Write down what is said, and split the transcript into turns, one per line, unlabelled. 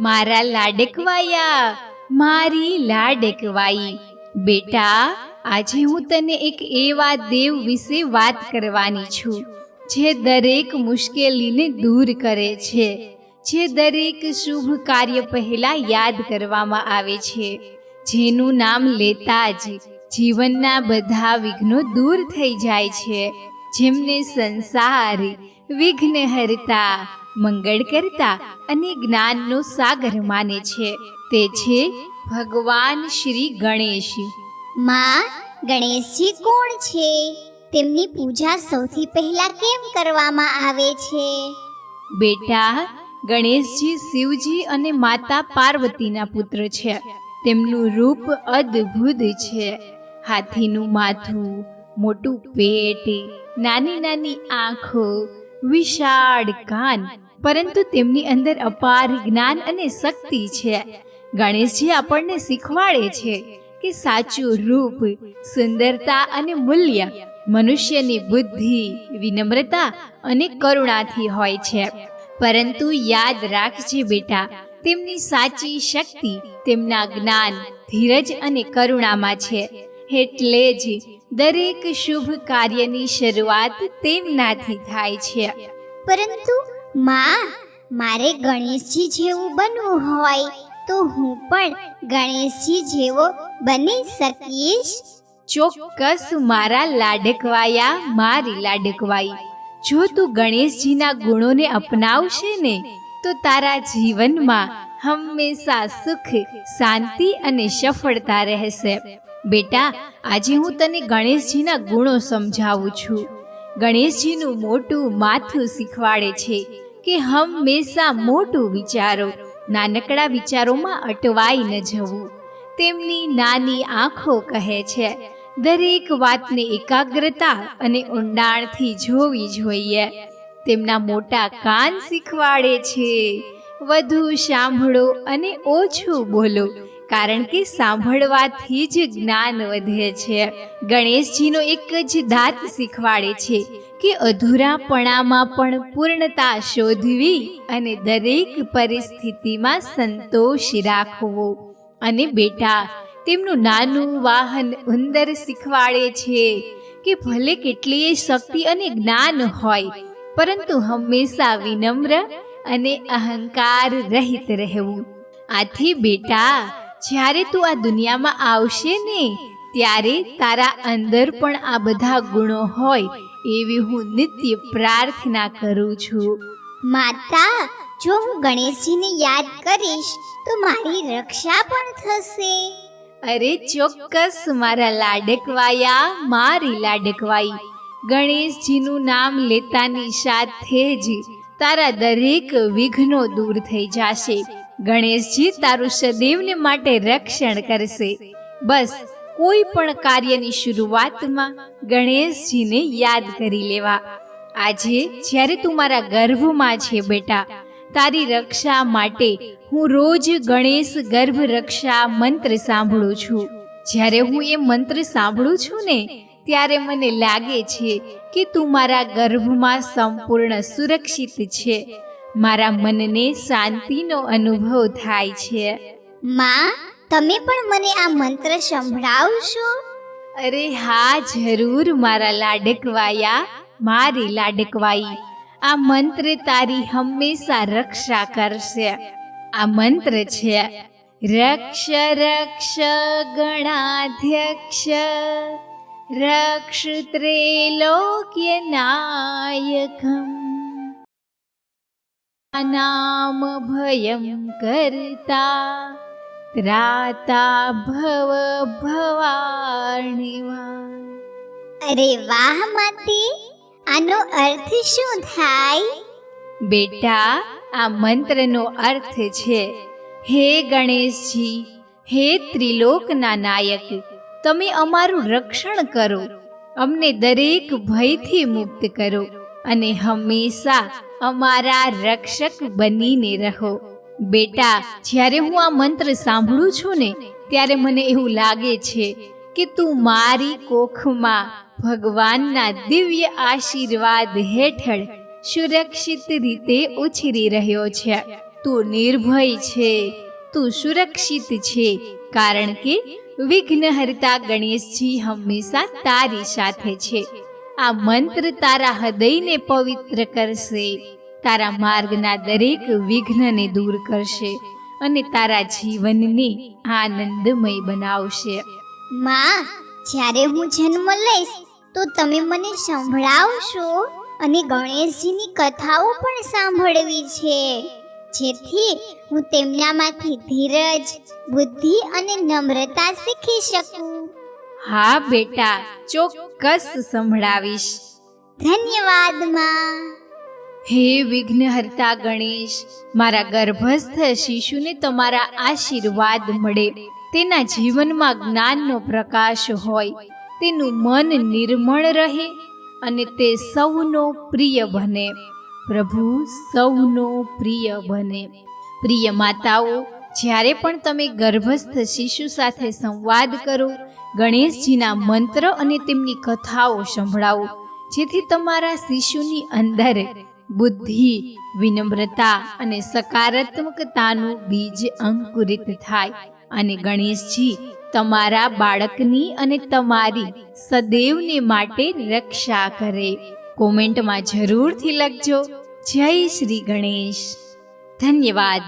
મારા લાડકવાયા, મારી લાડકવાઈ. બેટા, આજે હું તને એક એવા દેવ વિશે વાત કરવાની છું, જે દરેક મુશ્કેલીને દૂર કરે છે, જે દરેક શુભ કાર્ય પહેલા યાદ કરવામાં આવે છે. જેનું નામ લેતા જ જીવનના બધા વિઘ્નો દૂર થઈ જાય છે, જેમને સંસાર વિઘ્ન હરતા મંગળ કરતા અને જ્ઞાનનો સાગર માને છે. તે છે ભગવાન શ્રી ગણેશ.
માં ગણેશજી કોણ છે? તેમની પૂજા સૌથી પહેલા કેમ કરવામાં આવે છે?
બેટા ગણેશજી શિવજી અને માતા પાર્વતીના પુત્ર છે. તેમનું રૂપ અદ્ભુત છે. હાથીનું માથું મોટું પેટ નાની નાની આંખો વિશાળ કાન પરંતુ તેમની અંદર અપાર જ્ઞાન અને શક્તિ છે. ગણેશજી આપણને શીખવાડે છે કે સાચું રૂપ, સુંદરતા અને મૂલ્ય મનુષ્યની બુદ્ધિ, વિનમ્રતા અને કરુણાથી હોય છે. પરંતુ યાદ રાખજે બેટા, તેમની સાચી શક્તિ તેમના જ્ઞાન, ધીરજ અને કરુણામાં છે. એટલે જ દરેક શુભ કાર્યની શરૂઆત તેમનાથી થાય છે.
પરંતુ માં, મારે ગણેશજી જેવું બનવું હોય તો હું પણ ગણેશજી જેવો બની શકીશ.
ચોક્કસ, મારા લાડકવાયા, મારી લાડકવાઈ. જો તું ગણેશજીના ગુણોને અપનાવશે ને, તો તારા જીવનમાં હંમેશા સુખ, શાંતિ અને સફળતા રહેશે. બેટા, આજે હું તને ગણેશજીના ગુણો સમજાવું છું. ગણેશજીનું મોટું માથું શીખવાડે છે કે હંમેશા મોટું વિચારો, નાનકડા વિચારોમાં અટવાઈ ન જવું. તેમની નાની આંખો કહે છે, દરેક વાતને એકાગ્રતા અને ઊંડાણથી જોવી જોઈએ. તેમના મોટા કાન શીખવાડે છે. વધુ સાંભળો અને ઓછું બોલો. કારણ કે સાંભળવાથી જ જ્ઞાન વધે છે. ગણેશજીનો એક જ દાંત શીખવાડે છે કે અધૂરાપણામાં પણ પૂર્ણતા શોધવી અને દરેક પરિસ્થિતિમાં સંતોષ રાખવો. અને બેટા, તેમનું નાનું વાહન ઉંદર શીખવાડે છે કે ભલે કેટલીય શક્તિ અને જ્ઞાન હોય, પરંતુ હંમેશા વિનમ્ર અને અહંકાર રહિત રહેવું. આથી બેટા જ્યારે તું આ દુનિયામાં આવશે ને ત્યારે તારા અંદર પણ આ બધા ગુણો હોય એવી હું નિત્ય પ્રાર્થના કરું છું.
માતા જો હું ગણેશજીને યાદ કરીશ તો મારી રક્ષા પણ થશે.
અરે ચોક્કસ મારા લાડકવાયા મારી લાડકવાઈ. ગણેશજીનું નામ લેતાની સાથે જ તારા દરેક વિઘ્નો દૂર થઈ જશે. ગણેશજી તારું સદૈવને માટે રક્ષણ કરશે. બસ, કોઈ પણ કાર્યની શરૂઆતમાં ગણેશજીને યાદ કરી લેવા. આજે જ્યારે તું મારા ગર્ભમાં છે બેટા, તારી રક્ષા માટે હું રોજ ગણેશ ગર્ભ રક્ષા મંત્ર સાંભળું છું. જ્યારે હું એ મંત્ર સાંભળું છું ને, ત્યારે મને લાગે છે કે તું મારા ગર્ભમાં સંપૂર્ણ સુરક્ષિત છે. મારા મનને શાંતિનો અનુભવ થાય છે.
માં તમે પણ મને આ મંત્ર સંભળાવશો?
અરે હા જરૂર મારા લાડકવાયા મારી લાડકવાઈ. આ મંત્ર તારી હંમેશા રક્ષા કરશે. આ મંત્ર છે રક્ષ રક્ષ ગણાધ્યક્ષ. રક્ષ ત્રૈલોક્ય નાયકમ. નામ ભયં કરતા ત્રાતા ભવ ભવાણિવા
અરે વાહ માતી આનો અર્થ શું થાય
બેટા આ મંત્રનો અર્થ છે હે ગણેશજી હે ત્રિલોકના નાયક તમે અમારું રક્ષણ કરો અમને દરેક ભયથી મુક્ત કરો અને હંમેશા અમારા રક્ષક બનીને રહો. બેટા, જ્યારે હું આ મંત્ર સાંભળું છું ને, ત્યારે મને એવું લાગે છે કે તું મારી કોખમાં ભગવાનના દિવ્ય આશીર્વાદ હેઠળ સુરક્ષિત રીતે ઉછરી રહ્યો છે. તું નિર્ભય છે. તું સુરક્ષિત છે. કારણ કે વિઘ્નહર્તા ગણેશજી હંમેશા તારી સાથે છે. આ મંત્ર તારા હૃદયને પવિત્ર કરશે. તારા માર્ગના દરેક વિઘ્નને દૂર કરશે અને તારા જીવનને આનંદમય બનાવશે.
માં, જ્યારે હું જન્મ લઈશ, તો તમે મને સંભળાવશો અને ગણેશજીની કથાઓ પણ સાંભળવી છે. જેથી હું તેમનામાંથી ધીરજ, બુદ્ધિ અને નમ્રતા શીખી શકું.
હા બેટા ચોક્કસ સંભળાવીશ.
ધન્યવાદમાં
હે વિઘ્નહર્તા ગણેશ મારા ગર્ભસ્થ શિશુને તમારા આશીર્વાદ મળે. તેના જીવનમાં જ્ઞાનનો પ્રકાશ હોય. તેનું મન નિર્મળ રહે અને તે સૌનો પ્રિય બને. પ્રભુ સૌનો પ્રિય બને. પ્રિય માતાઓ જ્યારે પણ તમે ગર્ભસ્થ શિશુ સાથે સંવાદ કરો, ગણેશજીના મંત્ર અને તેમની કથાઓ સંભળાવો, જેથી તમારા શિશુની અંદર બુદ્ધિ, વિનમ્રતા અને સકારાત્મકતાનું બીજ અંકુરિત થાય અને ગણેશજી તમારા બાળકની અને તમારી સદૈવને માટે રક્ષા કરે. કોમેન્ટમાં જરૂરથી લખજો. જય શ્રી ગણેશ. ધન્યવાદ.